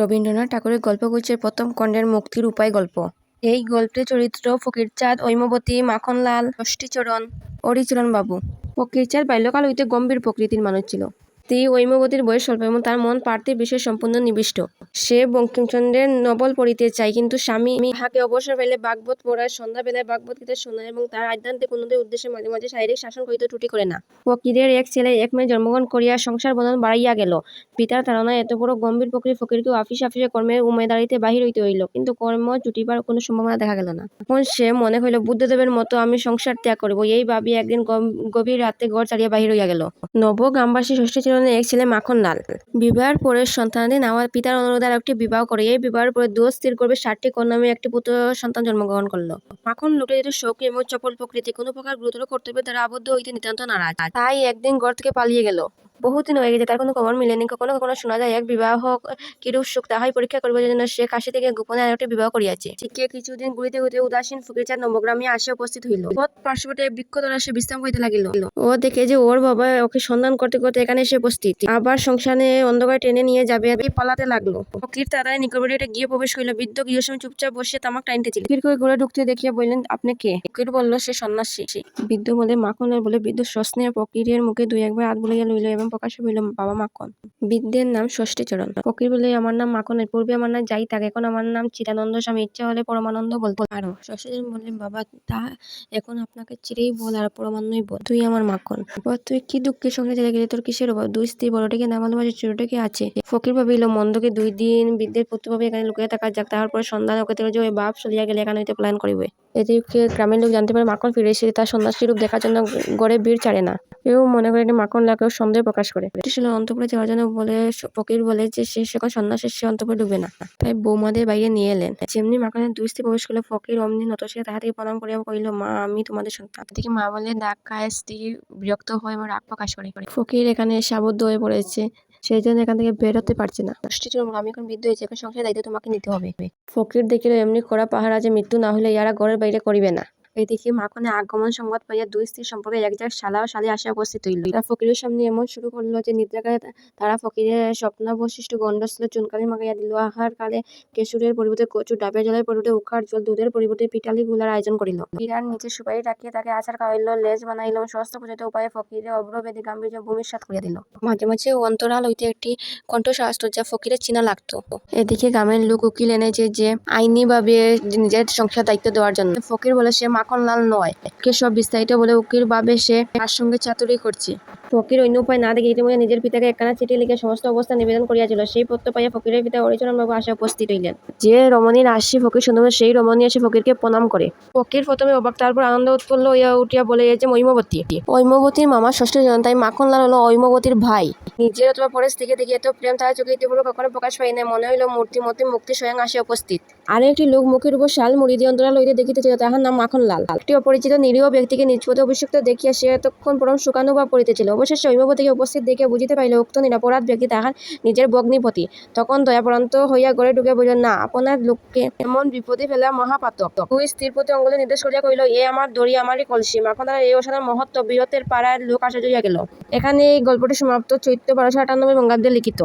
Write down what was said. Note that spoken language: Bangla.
রবীন্দ্রনাথ ঠাকুরের গল্পগুচ্ছের প্রথম খণ্ডের মুক্তির উপায় গল্প। এই গল্পের চরিত্র ফকিরচাঁদ, ঐমবতী, মাখনলাল, ষষ্ঠীচরণ অরিচরণ বাবু ফকিরচাঁদ বাল্যকাল হইতে গম্ভীর প্রকৃতির মানুষ ছিল। স্ত্রী ঐমবতীর বয়স স্বল্প এবং তার মন পার্থিব বিষয়ে সম্পূর্ণ নিবিষ্ট। সে বঙ্কিমচন্দ্রের নবল পড়িতে চায়, কিন্তু স্বামী ইহাকে অবসর পেলে ভাগবত পড়ায়, সন্ধ্যাবেলায় ভাগবত গীতা শোনায় এবং তার আধ্যাত্মিক উন্নতির উদ্দেশ্যে মাঝে মাঝে শারীরিক শাসন করিতে ত্রুটি করে না। ফকিরের এক ছেলে এক মেয়ে জন্মগ্রহণ করিয়া সংসার বন্ধন বাড়াইয়া গেল। পিতার ধারণায় এত বড় গম্ভীর প্রকৃতির ফকিরকেও আফিস আফিসে কর্মের উমেদারিতে বাহির হইতে হইল, কিন্তু কর্ম জুটিবার কোনো সম্ভাবনা দেখা গেল না। তখন সে মনে হইল, বুদ্ধদেবের মতো আমি সংসার ত্যাগ করিব। এই ভাবি একদিন গভীর রাতে ঘর ছাড়িয়া বাহির হইয়া গেল। নব গ্রামবাসী ষষ্ঠীচরণের এক ছেলে মাখন লাল। বিবাহের পরে সন্তানদের আমার পিতার অনুরোধে একটি বিবাহ করে। এই বিবাহের পরে দু স্থির করবে ষাটটি কন্যামে একটি পুত্র সন্তান জন্মগ্রহণ করল। মাখন লোকে যেহেতু শৌকি এবং চপল প্রকৃতি। কোনো প্রকার গুরুতর কর্তব্যের দ্বারা আবদ্ধ হইতে নিতান্ত নারাজ। তাই একদিন ঘর থেকে পালিয়ে গেল। বহুদিন হয়ে গেছে, তার কোনো খবর মিলেনি। কখনো কখনো শোনা যায়, এক বিবাহ কিরূপ সুখ তাহাই পরীক্ষা করবার জন্য সে কাশি থেকে গোপনে আরেকটি বিবাহ করিয়াছে। ঠিক কিছুদিন ঘুরিতে ঘুরিতে উদাসীন ফকিরচাঁদ নবগ্রামে আসিয়া উপস্থিত হইল। পথ পার্শ্ববর্তী বৃক্ষতলা সে বিশ্রাম করিতে লাগিল। ও দেখে যে ওর বাবা ওকে সন্ধান করতে করতে এখানে এসে উপস্থিত। আবার সংসারে অন্ধকার টেনে নিয়ে যাবে পালাতে লাগল। ফকির তাড়াতাড়ি নিকটবর্তী গিয়ে প্রবেশ করিল। বৃদ্ধ গৃহস্বামী চুপচাপ বসে তামাক টাইনতেছিল ফকির করে ঘরে ঢুকতে দেখিয়া বললেন, আপনি কে? ফকির বলল, সে সন্ন্যাসী। বৃদ্ধ বলে মাখনের বলে বৃদ্ধ সস্নেহ ফকিরের মুখে দুই একবার হাত বুলাইয়া লইল এবং প্রকাশে হইল বাবা মাখন। বৃদ্ধের নাম ষষ্ঠীচরণ। ফকির বলে, আমার নাম মাখনের। পূর্বে আমার নাম যাই থাকে, এখন আমার নাম চিরানন্দ স্বামী ইচ্ছা হলে পরমানন্দ বলতে পারো ষষ্ঠীচরণ বললেন বাবা, তা এখন আপনাকে চিরেই বল আর পরমান্নই বল। তুই আমার মাখন। তুই কি দুঃখের সঙ্গে চলে গেলে? তোর কিসের অভাব? দুই স্ত্রী বড়টিকে না ভালোবাসে ছোটটিকে আছে? ফকির ভাবিল, মন্দকে দুই দিন বৃদ্ধের পুত্রভাবে এখানে লুকিয়ে থাকা যাক তাহার পরে সন্ধান ওকে যে বাপ চলিয়া গেলে এখানে হইতে প্ল্যান করিবে। এদিকে গ্রামের লোক জানতে পারে মাখন ফিরে এসে তার সন্ন্যাসী রূপ দেখার জন্য গড়ে ভিড় ছাড়ে না। কেউ মনে করে মাখন লাকেও সন্দেহ প্রকাশ করে। ছিল অন্তপুরে যাওয়ার জন্য বলে ফকির বলে যে সে সেখন সন্ন্যাসী সে অন্তপুরে ডুবে না। তাই বৌমাদের বাইরে নিয়ে এলেন। যেমনি মাখনের দুই স্ত্রী প্রবেশ করলে ফকির অমনি নতশিয়া তাহাকে প্রণাম করিয়া কহিল, মা, আমি তোমাদের সন্তান। দেখি মা বলে ডাক খায় স্ত্রী বিরক্ত হয়ে এবং রাগ প্রকাশ করে। ফকির এখানে এসে আবদ্ধ হয়ে পড়েছে। সেই জন্য এখান থেকে বেরোতে পারছে না। আমি এখন বৃদ্ধ হয়েছি এখন সংসারের দায়িত্ব তোমাকে নিতে হবে। ফকির দেখিল, এমনি করা পাহারা যে মৃত্যু না হলে ইয়ারা ঘরের বাইরে করিবে না। এদিকে মাখনে আগমন সংবাদ পাইয়া দুই স্ত্রীর সম্পর্কে এক জায়গায় শালা ও শালি আসিয়া উপস্থিত হইল। তারা ফকিরের সামনে এমন শুরু করল যে নিদ্রাকালে তারা ফকিরের স্বপ্ন স্বপ্নাবশিষ্ট গণ্ডস্থল চুনকালি মাগাইয়া দিল। আহার কালে কেশুরের পরিবর্তে কচু ডাবের জলের পরিবর্তে উখার জল, দুধের পরিবর্তে পিটালি গুলার আয়োজন করিল। ফকিরার নিচে সুপারি রাখিয়া তাকে আচার খাওয়াইল, লেজ বানাইল সমস্ত পূজিত উপায়ে ফকিরে অব্রবেদী গাম্ভীর্য ভূমিষ্যাত করিয়া দিল। মাঝে মাঝে অন্তরাল হইতে একটি কণ্ঠস্বর আসতো যা ফকিরের চিনা লাগতো। এদিকে গ্রামের লোক উকিল এনেছে যে আইনি ভাবে নিজের সংসার দায়িত্ব দেওয়ার জন্য। ফকির বলে, সে মাখনলাল নয়। কে সব বিস্তারিত বলে উকিল ভাবে সে তার সঙ্গে চাতুরি করছে। ফকির অন্য উপায় না দেখে ইতিমধ্যে নিজের পিতাকে একখানা চিঠি লিখে সমস্ত অবস্থা নিবেদন করিয়াছিল। সেই পত্র পাইয়া ফকিরের পিতা হরিচরণ বাবু আসে উপস্থিত হইলেন। যে রমণীর আসি ফকির সুন্দর সেই রমণী এসে ফকিরকে প্রণাম করে। ফকির প্রথমে অবাক, তারপর আনন্দ উৎফুল্ল হইয়া উঠিয়া বলে যে ঐমবতী। ঐমবতীর মামা, ষষ্ঠ জন তাই মাখনলাল হলো ঐমবতীর ভাই। নিজের অথবা পরে স্ত্রীকে দেখে এত প্রেম তার চোখে ইতিপূর্বে কখনো প্রকাশ পাই না মনে হইল মূর্তিমতি মুক্তি স্বয়ং আসে উপস্থিত। আর একটি লোক মুখের উপর শাল মুড়ি দিয়ে অন্তরাল হইতে দেখিতেছিল তাহার নাম মাখনলাল। একটি অপরিচিত, নিরীহ ব্যক্তিকে নিজ পথে অভিষিক্ত দেখিয়া সে এতক্ষণ পরম সুখানুভব করিতেছিল। অবশেষে ঐমবতীকে উপস্থিত দেখিয়া বুঝিতে পাইল উক্ত নিরাপরাধ ব্যক্তি তাহার নিজের ভগ্নিপতি। তখন দয়াপরান্ত হইয়া ঘরে ঢুকে বলিল, না, আপনার লোককে এমন বিপদে ফেলা মহাপাতক। দুই স্ত্রীর প্রতি অঙ্গুলি নির্দেশ করিয়া কহিল, এ আমার দড়ি, আমারই কলসি। মাখনার এই অসাধারণ মহত্ব বৃহত্তের পাড়ার লোক আশ্চর্য হইয়া গেল। এখানে এই গল্পটি সমাপ্ত। চৈত্র বারোশো আটানব্বই বঙ্গাব্দে লিখিত।